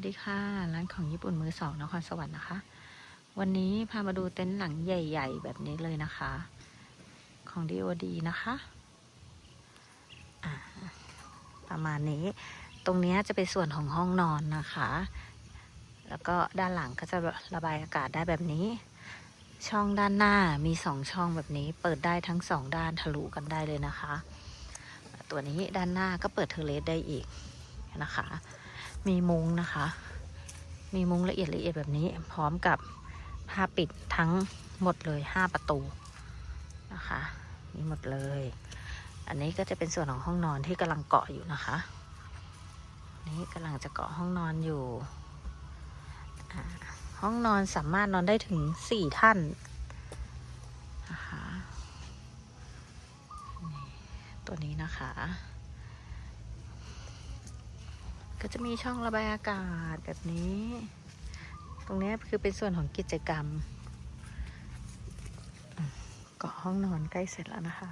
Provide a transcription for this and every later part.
สดีค่ะ ร้านของญี่ปุ่นมือสองนครสวรรค์นะคะ วันนี้พามาดูเต็นท์หลังใหญ่ ๆ แบบนี้เลยนะคะ ของ DOD นะคะประมาณนี้ ตรงนี้จะเป็นส่วนของห้องนอนนะคะ แล้วก็ด้านหลังก็จะระบายอากาศได้แบบนี้ ช่องด้านหน้ามีสองช่องแบบนี้ เปิดได้ทั้งสองด้านทะลุกันได้เลยนะคะ ตัวนี้ด้านหน้าก็เปิดเทเลสได้อีกนะคะ มีมุ้งนะคะ มีมุ้งละเอียดละเอียดแบบนี้ พร้อมกับผ้าปิดทั้งหมดเลยห้าประตูนะคะมีหมดเลย อันนี้ก็จะเป็นส่วนของห้องนอนที่กำลังเกาะอยู่นะคะ นี่กำลังจะเกาะห้องนอนอยู่ ห้องนอนสามารถนอนได้ถึงสี่ท่านนะคะนี่ตัวนี้นะคะ ก็จะมีช่องระบายอากาศแบบนี้ ตรงนี้คือเป็นส่วนของกิจกรรมอืมเกาะห้องนอนใกล้เสร็จแล้วนะคะ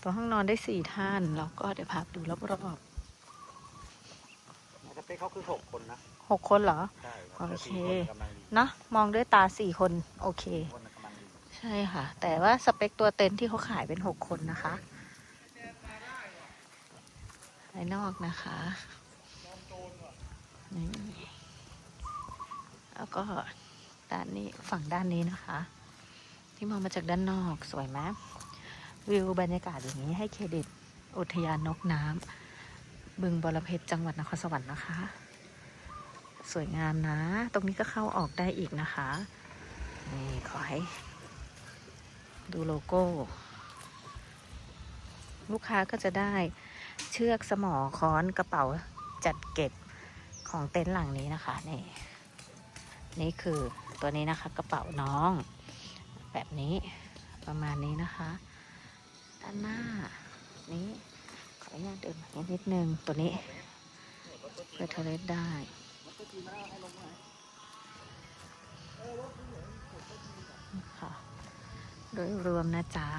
ตัวห้องนอนได้สี่ท่าน แล้วก็เดี๋ยวพาไปดูรอบสเปคเขาคือหกคนนะๆหกคนเหรอ ใช่รับโอเคแต่สี่นกำลังดีเนาะมองด้วยตาสี่คน โอเคคนกำลังดีใช่ค่ะ แต่ว่าสเปคตัวเต็นท์ที่เขาขายเป็นหกคนนะคะภายนอกนะคะ นี่แล้วก็ด้านนี้ฝั่งด้านนี้นะคะ ที่มองมาจากด้านนอกสวยไหมวิวบรรยากาศอย่างนี้ให้เครดิตอุทยานนกน้ำบึงบรเพชรจังหวัดนครสวรรค์นะคะ สวยงามนะ ตรงนี้ก็เข้าออกได้อีกนะคะนี่ขอให้ ดูโลโก้ ลูกค้าก็จะได้เชือกสมอค้อนกระเป๋าจัดเก็บ ของเต็นท์หลังนี้นะคะนี่นี่คือตัวนี้นะคะกระเป๋าน้อง แบบนี้ประมาณนี้นะคะด้านหน้านี้ขออนุญาตเดินมานิดนึงตัวนี้เพื่อเทเลสได้ค่ะโดยรวมนะจ๊ะ